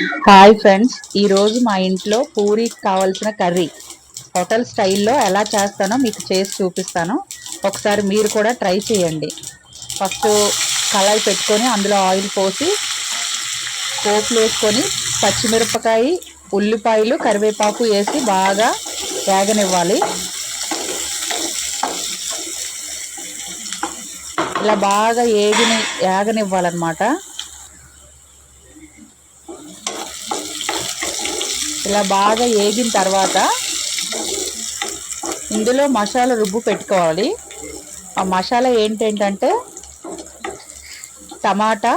Hi friends ఈరోజు మా ఇంట్లో పూరీకి కావాల్సిన కర్రీ. హోటల్ స్టైల్లో ఎలా చేస్తానో మీకు చేసి చూపిస్తాను. ఒకసారి మీరు కూడా ట్రై చేయండి. ఫస్ట్ కళాయి పెట్టుకొని అందులో ఆయిల్ పోసి పోపులు వేసుకొని పచ్చిమిరపకాయ ఉల్లిపాయలు కరివేపాకు వేసి బాగా వేగనివ్వాలి. ఇలా బాగా ఏగిని ఏగనివ్వాలన్నమాట ఇలా బాగా వేగిన తర్వాత ఇందులో మసాలా రుబ్బు పెట్టుకోవాలి. ఆ మసాలా ఏంటంటే టమాటా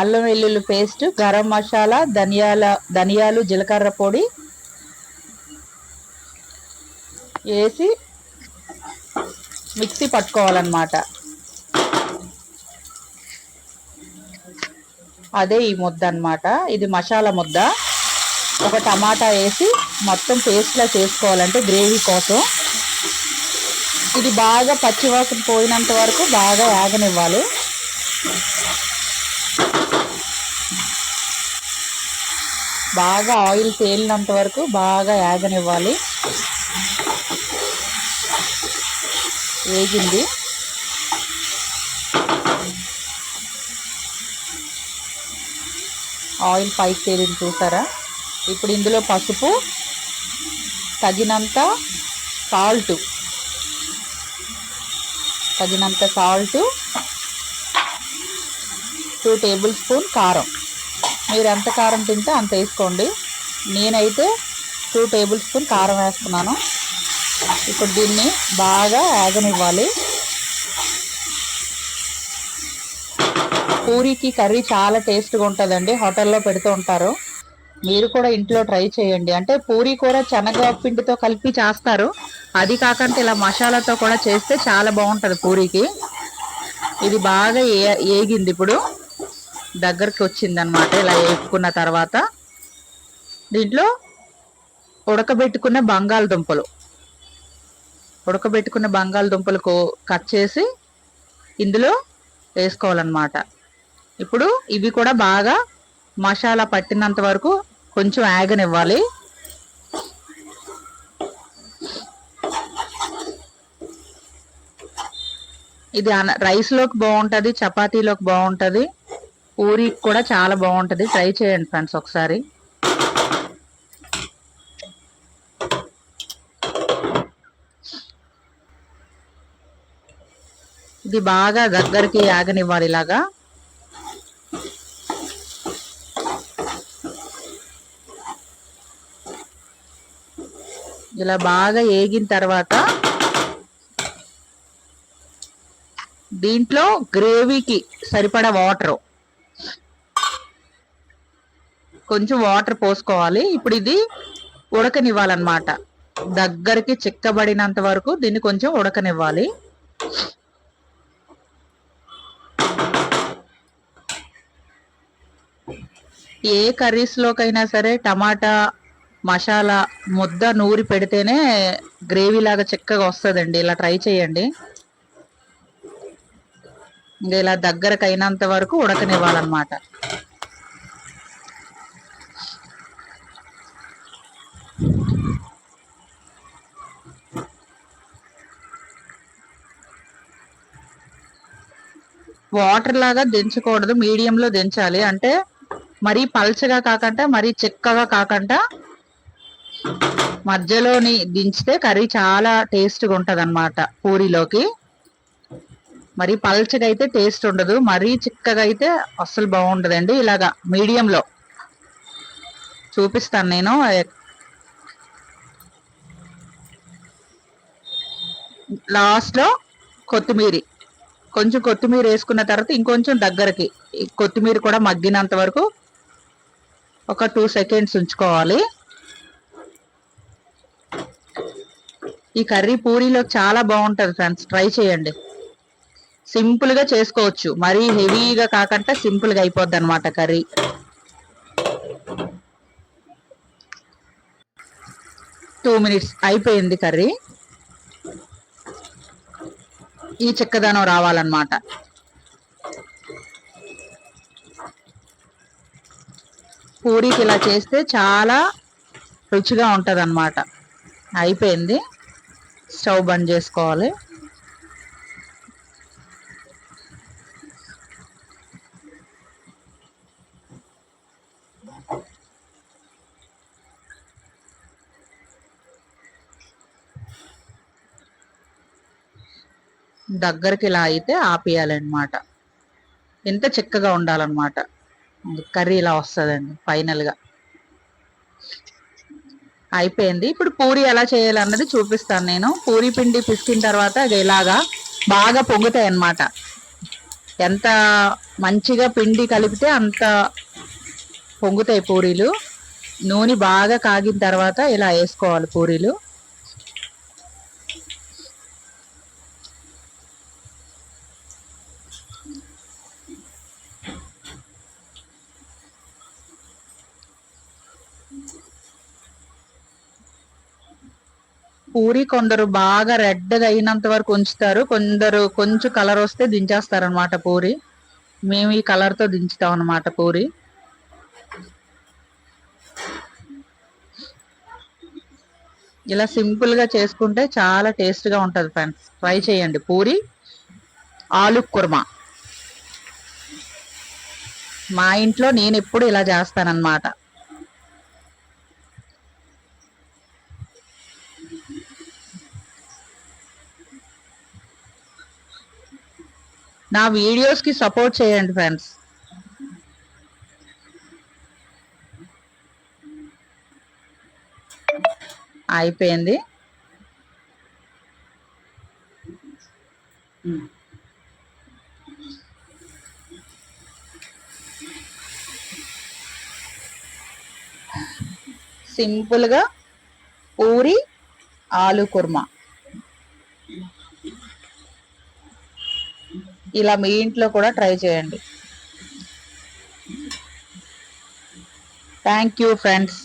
అల్లం వెల్లుల్లి పేస్ట్ గరం మసాలా ధనియాల ధనియాలు జీలకర్ర పొడి వేసి మిక్సీ పట్టుకోవాలన్నమాట. అదే ఈ ముద్ద అన్నమాట. ఇది మసాలా ముద్ద. ఒక టమాటా వేసి మొత్తం పేస్ట్లా చేసుకోవాలంటే గ్రేవీ కోసం. ఇది బాగా పచ్చివాసన పోయినంత వరకు బాగా యాగనివ్వాలి బాగా ఆయిల్ తేలినంత వరకు బాగా యాగనివ్వాలి వేగింది. ఆయిల్ పైకి తేలింది చూసారా? ఇప్పుడు ఇందులో పసుపు తగినంత సాల్ట్. తగినంత సాల్ట్ టూ టేబుల్ స్పూన్ కారం. మీరు ఎంత కారం తింటే అంత వేసుకోండి. నేనైతే టూ టేబుల్ స్పూన్ కారం వేస్తున్నాను. ఇప్పుడు దీన్ని బాగా యాగనివ్వాలి. పూరీకి కర్రీ చాలా టేస్ట్గా ఉంటుందండి. హోటల్లో పెడుతూ ఉంటారు. మీరు కూడా ఇంట్లో ట్రై చేయండి. అంటే పూరీ కూర శనగ పిండితో కలిపి చేస్తారు. అది కాకుండా ఇలా మసాలాతో కూడా చేస్తే చాలా బాగుంటుంది పూరీకి. ఇది బాగా ఏ ఏగింది ఇప్పుడు. దగ్గరికి వచ్చింది అనమాట ఇలా వేపుకున్న తర్వాత దీంట్లో ఉడకబెట్టుకున్న బంగాళదుంపలు. ఉడకబెట్టుకున్న బంగాళదుంపలకు కట్ చేసి ఇందులో వేసుకోవాలన్నమాట. ఇప్పుడు ఇవి కూడా బాగా మసాలా పట్టినంత వరకు కొంచెం ఆగనివ్వాలి. ఇది రైస్లోకి బాగుంటుంది చపాతీలోకి బాగుంటుంది పూరికి కూడా చాలా బాగుంటుంది. ట్రై చేయండి ఫ్రెండ్స్ ఒకసారి. ఇది బాగా దగ్గరికి ఆగనివ్వాలి ఇలాగా. ఇలా బాగా ఏగిన తర్వాత దీంట్లో గ్రేవీకి సరిపడా వాటర్. కొంచెం వాటర్ పోసుకోవాలి. ఇప్పుడు ఇది ఉడకనివ్వాలన్నమాట. దగ్గరికి చిక్కబడినంత వరకు దీన్ని కొంచెం ఉడకనివ్వాలి. ఏ కర్రీస్లోకైనా సరే టమాటా మసాలా ముద్ద నూరి పెడితేనే గ్రేవీ లాగా చిక్కగా వస్తుందండి. ఇలా ట్రై చేయండి. ఇంకా ఇలా దగ్గరకు అయినంత వరకు ఉడకనివ్వాలన్నమాట. వాటర్ లాగా దించకూడదు. మీడియంలో దించాలి. అంటే మరీ పల్చగా కాకుండా మరీ చిక్కగా కాకుండా మధ్యలోని దించితే కర్రీ చాలా టేస్ట్గా ఉంటుంది అనమాట పూరిలోకి. మరి పల్చగా అయితే టేస్ట్ ఉండదు మరీ చిక్కగా అయితే అస్సలు బాగుండదండి ఇలాగా మీడియంలో. చూపిస్తాను నేను. లాస్ట్లో కొత్తిమీర. కొంచెం కొత్తిమీర వేసుకున్న తర్వాత ఇంకొంచెం దగ్గరకి. కొత్తిమీర కూడా మగ్గినంత వరకు ఒక టూ సెకండ్స్ ఉంచుకోవాలి. ఈ కర్రీ పూరీలో చాలా బాగుంటుంది ఫ్రెండ్స్. ట్రై చేయండి. సింపుల్గా చేసుకోవచ్చు. మరీ హెవీగా కాకుండా సింపుల్గా అయిపోద్ది అనమాట కర్రీ. టూ మినిట్స్ అయిపోయింది కర్రీ. ఈ చిక్కదనం రావాలన్నమాట. పూరీకి ఇలా చేస్తే చాలా రుచిగా ఉంటుంది అనమాట అయిపోయింది. స్టవ్ బంద్ చేసుకోవాలి. దగ్గరికి ఇలా అయితే ఆపేయాలన్నమాట. ఎంత చిక్కగా ఉండాలన్నమాట. కర్రీ ఇలా వస్తుందండి ఫైనల్గా. అయిపోయింది. ఇప్పుడు పూరి ఎలా చేయాలన్నది చూపిస్తాను నేను. పూరి పిండి పిసికిన తర్వాత అది ఇలాగా బాగా పొంగుతాయి అన్నమాట ఎంత మంచిగా పిండి కలిపితే అంత పొంగుతాయి పూరీలు. నూనె బాగా కాగిన తర్వాత ఇలా వేసుకోవాలి పూరీలు. పూరి కొందరు బాగా రెడ్గా అయినంత వరకు ఉంచుతారు. కొందరు కొంచెం కలర్ వస్తే దించేస్తారు అనమాట పూరి. మేము ఈ కలర్తో దించుతాం అనమాట పూరి. ఇలా సింపుల్గా చేసుకుంటే చాలా టేస్ట్గా ఉంటది ఫ్రెండ్స్. ట్రై చేయండి పూరి. ఆలు కుర్మా. మా ఇంట్లో నేను ఎప్పుడు ఇలా చేస్తానన్నమాట. నా వీడియోస్కి సపోర్ట్ చేయండి ఫ్రెండ్స్ అయిపోయింది. సింపుల్గా పూరి ఆలు కుర్మా. ఇలా మీ ఇంట్లో కూడా ట్రై చేయండి. Thank you friends